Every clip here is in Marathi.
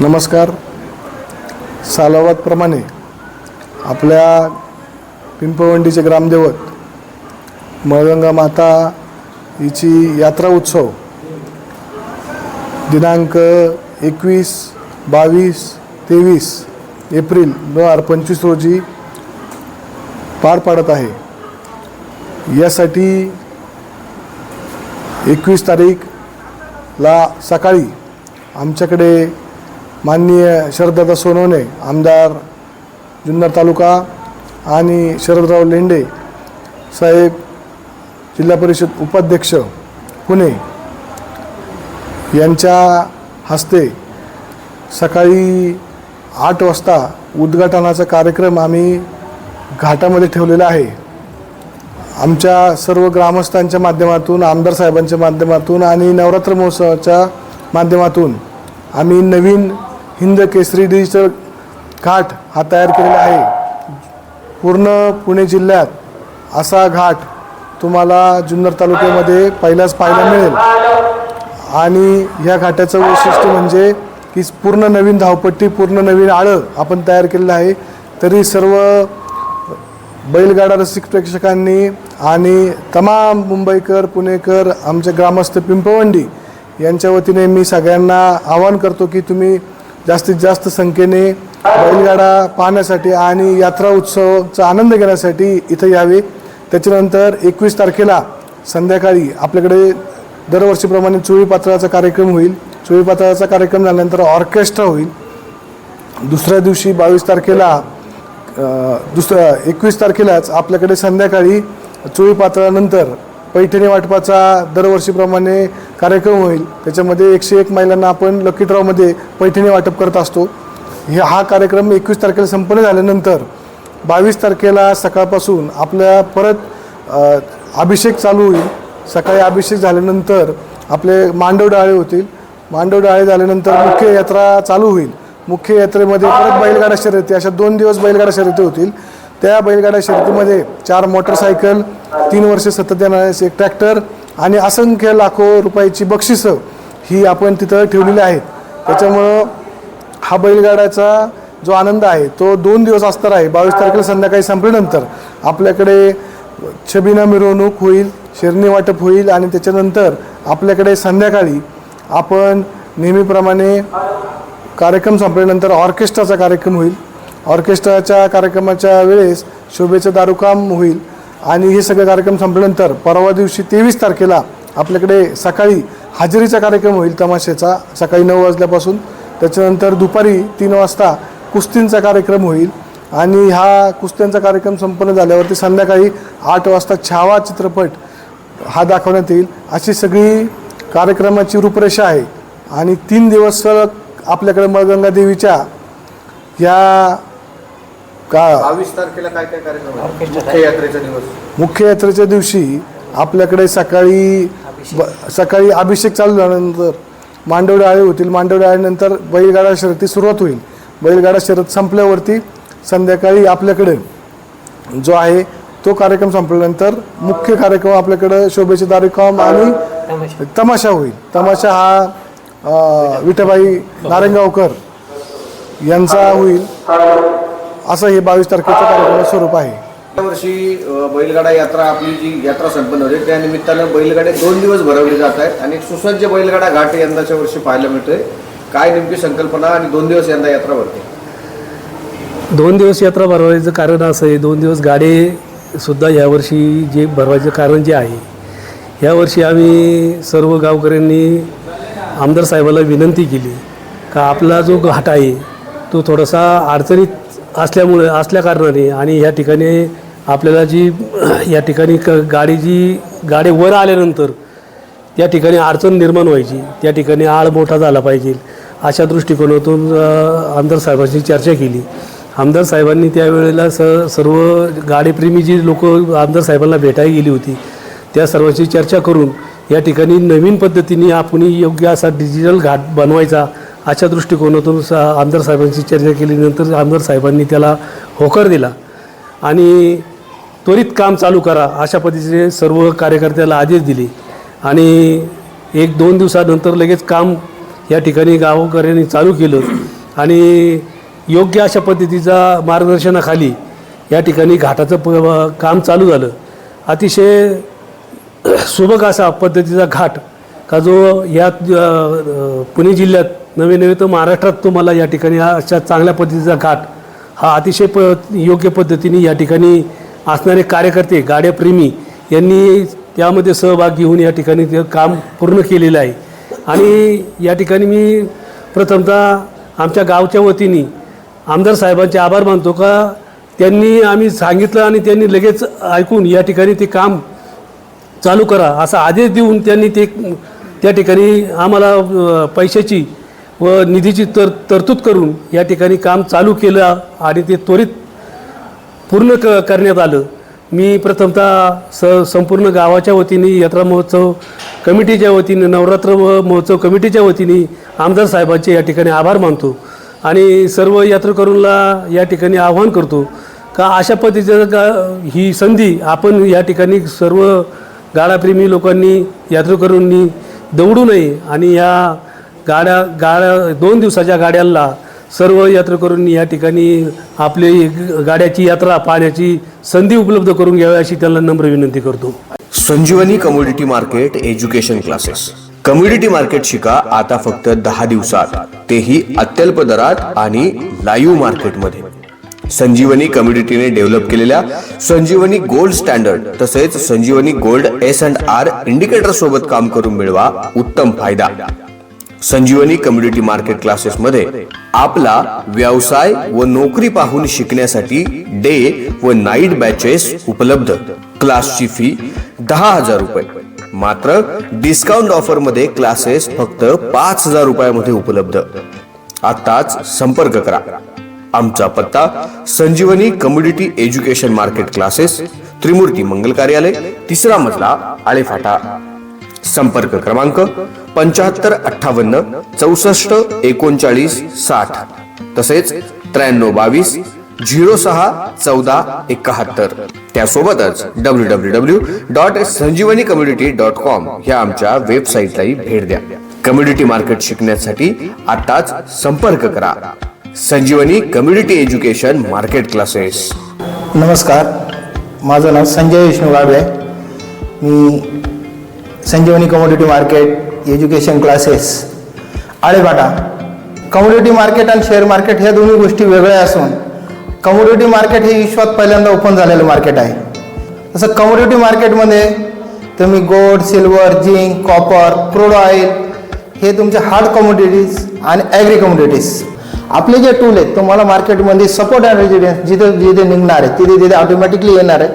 नमस्कार. सालावादप्रमाणे आपल्या पिंपवंडीचे ग्रामदेवत मळगंगा माता हिची यात्रा उत्सव दिनांक एकवीस बावीस तेवीस एप्रिल दोन हजार पंचवीस रोजी पार पाडत आहे. यासाठी एकवीस तारीखला सकाळी आमच्याकडे माननीय शरददादा सोनवणे आमदार जुन्नर तालुका आणि शरदराव लेंडे साहेब जिल्हा परिषद उपाध्यक्ष पुणे यांच्या हस्ते सकाळी आठ वाजता उद्घाटनाचा कार्यक्रम आम्ही घाटामध्ये ठेवलेला आहे. आमच्या सर्व ग्रामस्थांच्या माध्यमातून आमदार साहेबांच्या माध्यमातून आणि नवरात्र महोत्सवाच्या माध्यमातून आम्ही नवीन हिंद केसरी डिजिटल घाट हा तयार केलेला आहे. पूर्ण पुणे जिल्ह्यात असा घाट तुम्हाला जुन्नर तालुक्यामध्ये पहिलाच पाहायला मिळेल. आणि ह्या घाटाचं वैशिष्ट्य म्हणजे की पूर्ण नवीन धावपट्टी पूर्ण नवीन आळं आपण तयार केलेलं आहे. तरी सर्व बैलगाडा रसिक प्रेक्षकांनी आणि तमाम मुंबईकर पुणेकर आमचे ग्रामस्थ पिंपवंडी यांच्या वतीने मी सगळ्यांना आवाहन करतो की तुम्ही जास्तीत जास्त संख्येने बैलगाडा पाहण्यासाठी आणि यात्रा उत्सवचा आनंद घेण्यासाठी इथं यावे. त्याच्यानंतर एकवीस तारखेला संध्याकाळी आपल्याकडे दरवर्षीप्रमाणे चोळीपात्राचा कार्यक्रम होईल. चोळीपात्राचा कार्यक्रम झाल्यानंतर ऑर्केस्ट्रा होईल. दुसऱ्या दिवशी बावीस तारखेला दुसऱ्या एकवीस तारखेलाच आपल्याकडे संध्याकाळी चोळीपात्रानंतर पैठणी वाटपाचा दरवर्षीप्रमाणे कार्यक्रम होईल. त्याच्यामध्ये एकशे एक महिलांना आपण लकी ड्रॉमध्ये पैठणी वाटप करत असतो. हे हा कार्यक्रम एकवीस तारखेला संपन्न झाल्यानंतर बावीस तारखेला सकाळपासून आपल्या परत अभिषेक चालू होईल. सकाळी अभिषेक झाल्यानंतर आपले मांडव डाळे होतील. मांडव डाळे झाल्यानंतर मुख्य यात्रा चालू होईल. मुख्य यात्रेमध्ये परत बैलगाडा शर्यती अशा दोन दिवस बैलगाडा शर्यती होतील. त्या बैलगाडा शर्यतीमध्ये चार मोटरसायकल तीन वर्ष सतत येणारे एक ट्रॅक्टर आणि असंख्य लाखो रुपयाची बक्षिसं ही आपण तिथं ठेवलेली आहेत. त्याच्यामुळं हा बैलगाड्याचा जो आनंद आहे तो दोन दिवस असणार आहे. बावीस तारखेला संध्याकाळी संपल्यानंतर आपल्याकडे छबिना मिरवणूक होईल शेरणी वाटप होईल आणि त्याच्यानंतर आपल्याकडे संध्याकाळी आपण नेहमीप्रमाणे कार्यक्रम संपल्यानंतर ऑर्केस्ट्राचा कार्यक्रम होईल. ऑर्केस्ट्राच्या कार्यक्रमाच्या वेळेस शोभेचं दारूकाम होईल. आणि हे सगळे कार्यक्रम संपल्यानंतर परवा दिवशी तेवीस तारखेला आपल्याकडे सकाळी हजेरीचा कार्यक्रम होईल तमाशेचा सकाळी नऊ वाजल्यापासून. त्याच्यानंतर दुपारी तीन वाजता कुस्तींचा कार्यक्रम होईल. आणि हा कुस्त्यांचा कार्यक्रम संपन्न झाल्यावरती संध्याकाळी आठ वाजता छावा चित्रपट हा दाखवण्यात येईल. अशी सगळी कार्यक्रमाची रूपरेषा आहे. आणि तीन दिवस सलग आपल्याकडे मळगंगा देवीच्या या का? बावीस तारखेला काय काय कार्यक्रम आहे मुख्य यात्रेचा दिवस. मुख्य यात्रेच्या दिवशी आपल्याकडे सकाळी ब- सकाळी अभिषेक चालू झाल्यानंतर मांडव डाळे होतील. मांडव डाळीनंतर बैलगाडा शर्यती सुरुवात होईल. बैलगाडा शर्यत संपल्यावरती संध्याकाळी आपल्याकडे जो आहे तो कार्यक्रम संपल्यानंतर मुख्य कार्यक्रम आपल्याकडं शोभेचे दारिकॉम आणि तमाशा. होईल. तमाशा हा अ, विठाबाई नारायणगावकर यांचा होईल. असं हे बावीस तारखेचं कार्यक्रमाचं स्वरूप आहे. यावर्षी अ, बैलगाडा यात्रा आपली जी यात्रा संपन्न होते त्या निमित्तानं बैलगाडे दोन दिवस भरवले जात आहेत आणि एक सुसज्ज बैलगाडा घाट यंदाच्या वर्षी पाहायला मिळतोय. काय नेमकी संकल्पना आणि दोन दिवस यंदा यात्रा भरते? दोन दिवस यात्रा भरवायचं कारण असं आहे दोन दिवस गाडे सुद्धा यावर्षी जे भरवायचं कारण जे आहे यावर्षी आम्ही सर्व गावकऱ्यांनी आमदार साहेबाला विनंती केली का आपला जो घाट आहे तो थोडासा अडचणीत असल्यामुळे असल्याकारणाने आणि या ठिकाणी आपल्याला जी या ठिकाणी क गाडी जी गाडी वर आल्यानंतर त्या ठिकाणी अडचण निर्माण व्हायची. त्या ठिकाणी आळ मोठा झाला पाहिजे. अशा दृष्टिकोनातून आमदार साहेबांशी चर्चा केली. आमदार साहेबांनी त्यावेळेला स सर्व गाडीप्रेमी जी लोक आमदार साहेबांना भेटायला गेली होती त्या सर्वांची चर्चा करून या ठिकाणी नवीन पद्धतीने आपण योग्य असा डिजिटल घाट बनवायचा अशा दृष्टिकोनातून सा आमदार साहेबांची चर्चा केल्यानंतर आमदार साहेबांनी त्याला होकार दिला. आणि त्वरित काम चालू करा अशा पद्धतीने सर्व कार्यकर्त्याला आदेश दिले. आणि एक दोन दिवसानंतर लगेच काम या ठिकाणी गावकऱ्यांनी चालू केलं. आणि योग्य अशा पद्धतीचा मार्गदर्शनाखाली या ठिकाणी घाटाचं प काम चालू झालं. अतिशय सुबक असा पद्धतीचा घाट का जो या पुणे जिल्ह्यात नवे नवे तर महाराष्ट्रात तुम्हाला या ठिकाणी हा अशा चांगल्या पद्धतीचा घाट हा अतिशय प योग्य पद्धतीने या ठिकाणी असणारे कार्यकर्ते गाड्याप्रेमी यांनी त्यामध्ये सहभाग घेऊन या ठिकाणी ते काम पूर्ण केलेलं आहे. आणि या ठिकाणी मी प्रथमतः आमच्या गावच्या वतीने आमदार साहेबांचे आभार मानतो का त्यांनी आम्ही सांगितलं आणि त्यांनी लगेच ऐकून या ठिकाणी ते काम चालू करा असा आदेश देऊन त्यांनी ते त्या ठिकाणी आम्हाला पैशाची व निधीची तर तरतूद करून या ठिकाणी काम चालू केलं आणि ते त्वरित पूर्ण क करण्यात आलं. मी प्रथमतः स संपूर्ण गावाच्या वतीने यात्रा महोत्सव कमिटीच्या वतीने नवरात्र व महोत्सव कमिटीच्या वतीने आमदार साहेबांचे या ठिकाणी आभार मानतो आणि सर्व यात्रेकरूंना या ठिकाणी आव्हान करतो का अशा पद्धतीचं का ही संधी आपण या ठिकाणी सर्व गाडाप्रेमी लोकांनी यात्रेकरूंनी दौडू नये आणि या गाड्या गाड्या दोन दिवसाच्या गाड्यांना सर्व यात्रेकरूंनी या ठिकाणी आपली गाड्याची यात्रा पाहण्याची संधी उपलब्ध करून घ्यावी अशी त्यांना नम्र विनंती करतो. Sanjeevani commodity market education classes. Community market शिका आता फक्त दहा दिवसात. तेही अत्यल्प दरात आणि लाईव्ह मार्केटमध्ये. संजीवनी कम्युनिटीने डेव्हलप केलेल्या संजीवनी गोल्ड स्टँडर्ड तसेच Sanjeevani gold S and R indicator सोबत काम करून मिळवा उत्तम फायदा. संजीवनी कम्युनिटी मार्केट क्लासेस मध्ये आपला व्यवसाय व नोकरी पाहून शिकण्यासाठी डे व नाईट बॅचेस उपलब्ध. क्लासची फी दहा हजार रुपये. मात्र डिस्काउंट ऑफरमध्ये क्लासेस फक्त पाच हजार रुपयामध्ये उपलब्ध. आताच संपर्क करा. आमचा पत्ता Sanjeevani community education market classes Trimurti मंगल कार्यालय तिसरा मजला आळेफाटा. संपर्क क्रमांक पंच्याहत्तर अठ्ठावन्न चौसष्ट एकोणचाळीस साठ. तसेच त्र्याण्णव बावीस झिरो सहा चौदा एकाहत्तर. त्यासोबतच W W W dot Sanjeevani community dot com ह्या आमच्या वेबसाईटलाही भेट द्या. कम्युनिटी मार्केट शिकण्यासाठी आताच संपर्क करा. Sanjeevani community education market classes नमस्कार. माझं नाव संजय विष्णू गाडवे मी Sanjeevani commodity market education classes Alephata commodity market आणि शेअर मार्केट ह्या दोन्ही गोष्टी वेगळ्या असून कमोडिटी मार्केट हे विश्वात पहिल्यांदा ओपन झालेलं मार्केट आहे. तसं कमोडिटी मार्केटमध्ये तुम्ही gold silver zinc copper crude oil हे तुमचे हार्ड कमोडिटीज आणि ॲग्री कमोडिटीज आपले जे टूल आहेत तुम्हाला मार्केटमध्ये सपोर्ट अँड रेजिडेन्स जिथे जिथे निघणार आहे तिथे तिथे ऑटोमॅटिकली येणार आहे.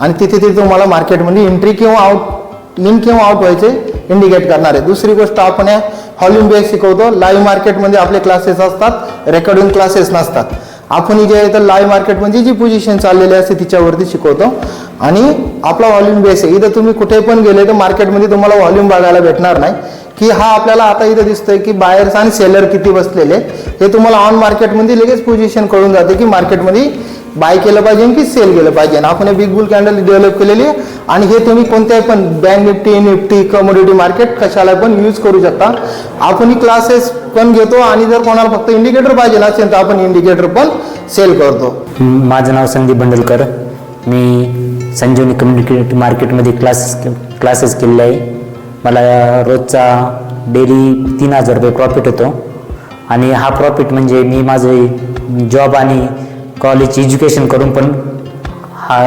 आणि तिथे तिथे तुम्हाला मार्केटमध्ये एंट्री किंवा आउट इन किंवा आउट व्हायचे इंडिकेट करणार आहे. दुसरी गोष्ट आपण या व्हॉल्यूम बेस शिकवतो लाईव्ह मार्केटमध्ये आपले क्लासेस असतात रेकॉर्डिंग क्लासेस नसतात. आपण जे आहे तर लाईव्ह मार्केटमध्ये जी पोझिशन चाललेली असते तिच्यावरती शिकवतो. आणि आपला व्हॉल्यूम बेस आहे. इथं तुम्ही कुठे पण गेले तर मार्केटमध्ये तुम्हाला व्हॉल्यूम बघायला भेटणार नाही. की हा आपल्याला आता इथं दिसतोय की बायर्स आणि सेलर किती बसलेले हे तुम्हाला ऑन मार्केटमध्ये लगेच पोझिशन कळून जाते की मार्केटमध्ये बाय केलं पाहिजे की सेल केलं पाहिजे. आणि आपण हे बिग बुल कॅन्डल डेव्हलप केलेली आहे. आणि हे तुम्ही कोणत्याही पण bank Nifty Nifty commodity market कशाला पण यूज करू शकता. आपण ही क्लासेस पण घेतो आणि जर कोणाला फक्त इंडिकेटर पाहिजे असेल तर आपण इंडिकेटर पण सेल करतो. माझं नाव संदीप बंडलकर. मी संजीवनी कम्युनिटी मार्केटमध्ये क्लासेस क्लासेस केलेले आहे. मला रोजचा डेली तीन हजार रुपये प्रॉफिट होतो. आणि हा प्रॉफिट म्हणजे मी माझे जॉब आणि कॉलेज एज्युकेशन करून पण हा